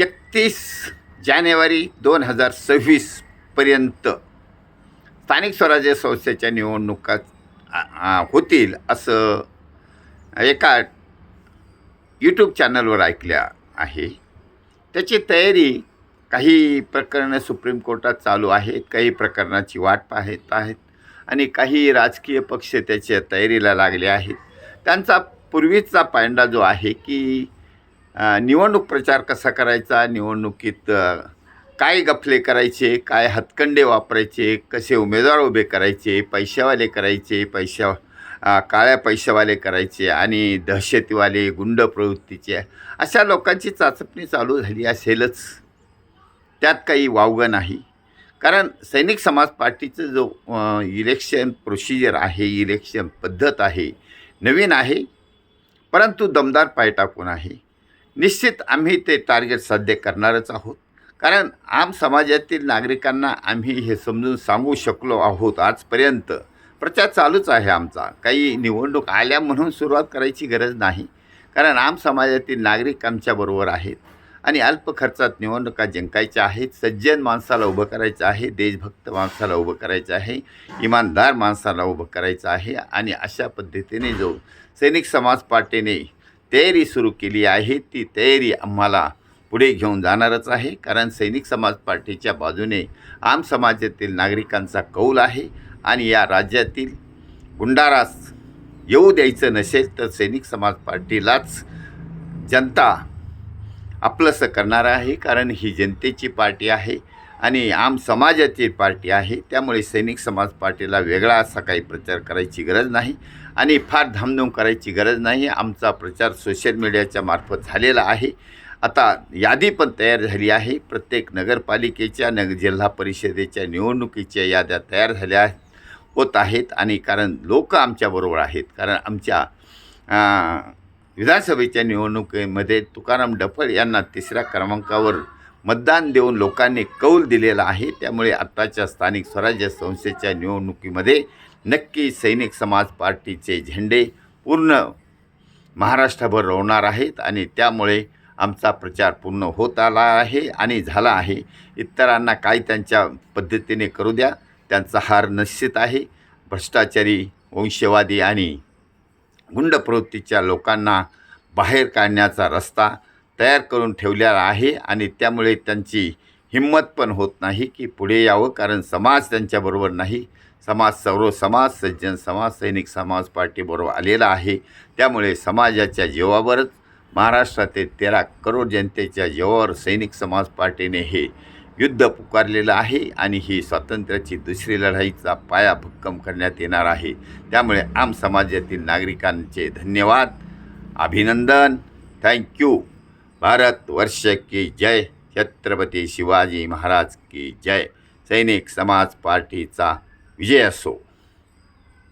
एकतीस जानेवारी दोन हजार सव्वीसपर्यंत स्थानिक स्वराज्य संस्थेच्या निवडणुका होतील असं एका यूट्यूब चॅनलवर ऐकल्या आहे. त्याची तयारी काही प्रकरणं सुप्रीम कोर्टात चालू आहेत काही प्रकरणाची वाट पाहत आहेत आणि काही राजकीय पक्ष त्याच्या तयारीला लागले आहेत. त्यांचा पूर्वीचा पायंडा जो आहे की निवडणूक प्रचार कसा करायचा? निवडणुकीत काय गफले करायचे? काय हतकंडे वापरायचे? कसे उमेदवार उभे करायचे? पैशावाले करायचे? पैशा काळ्या पैशावाले करायचे आणि दहशतीवाले गुंड प्रवृत्तीचे? अशा लोकांची चाचपणी चालू झाली असेलच. त्यात काही वावगं नाही. कारण सैनिक समाज पार्टीचं जो इलेक्शन प्रोसिजर आहे इलेक्शन पद्धत आहे नवीन आहे परंतु दमदार पाय टाकून आहे. निश्चित आम्ही ते टार्गेट साध्य करणारच आहोत. कारण आम समाजातील नागरिकांना आम्ही हे समजून सांगू शकलो आहोत आजपर्यंत. प्रचार चालूच आहे आमचा. काही निवडणूक आल्या म्हणून सुरुवात करायची गरज नाही. कारण आम समाजातील नागरिक आमच्याबरोबर आहेत. आणि अल्प खर्चात निवडणुका जिंकायच्या आहेत. सज्जन माणसाला उभं करायचं आहे. देशभक्त माणसाला उभं करायचं आहे. इमानदार माणसाला उभं करायचं आहे. आणि अशा पद्धतीने जो सैनिक समाज पार्टीने तयारी सुरू केली आहे ती तयारी आम्हाला पुढे घेऊन जाणारच आहे. कारण सैनिक समाज पार्टीच्या बाजूने आम समाजातील नागरिकांचा कौल आहे आणि या राज्यातील गुंडारास येऊ द्यायचं नसेल तर सैनिक समाज पार्टीलाच जनता आपलंसं करणार आहे. कारण ही जनतेची पार्टी आहे. आणि आम समाजाची पार्टी आहे. त्यामुळे सैनिक समाज पार्टीला वेगळा असा काही प्रचार करायची गरज नाही आणि फार धामधूम करायची गरज नाही. आमचा प्रचार सोशल मीडियाच्या मार्फत झालेला आहे. आता यादी पण तयार झाली आहे. प्रत्येक नगरपालिकेच्या नग जिल्हा परिषदेच्या निवडणुकीच्या याद्या तयार झाल्या होत आहेत आणि कारण लोक आमच्याबरोबर आहेत. कारण आमच्या विधानसभेच्या निवडणुकीमध्ये तुकाराम डफळ यांना तिसऱ्या क्रमांकावर मतदान देऊन लोकांनी कौल दिलेला आहे. त्यामुळे आत्ताच्या स्थानिक स्वराज्य संस्थेच्या निवडणुकीमध्ये नक्की सैनिक समाज पार्टीचे झेंडे पूर्ण महाराष्ट्रभर रोवणार आहेत आणि त्यामुळे आमचा प्रचार पूर्ण होत आला आहे आणि झाला आहे. इतरांना काय त्यांच्या पद्धतीने करू द्या. त्यांचा हार निश्चित आहे. भ्रष्टाचारी वंशवादी आणि गुंड प्रवृत्तीच्या लोकांना बाहेर काढण्याचा रस्ता तयार करून ठेवलेला आहे आणि त्यामुळे त्यांची हिंमत पण होत नाही की पुढे यावं कारण समाज त्यांच्याबरोबर नाही. समाज सर्व समाज सज्जन समाज सैनिक समाज पार्टीबरोबर आलेला आहे. त्यामुळे समाजाच्या जीवावरच महाराष्ट्रातील तेरा करोड जनतेच्या जीवावर सैनिक समाज पार्टीने हे युद्ध पुकारलेलं आहे आणि ही स्वातंत्र्याची दुसरी लढाईचा पाया भक्कम करण्यात येणार आहे. त्यामुळे आम समाजातील नागरिकांचे धन्यवाद अभिनंदन. थँक्यू भारत वर्ष की जय छत्रपती शिवाजी महाराज की जय. सैनिक समाज पार्टीचा विजय असो.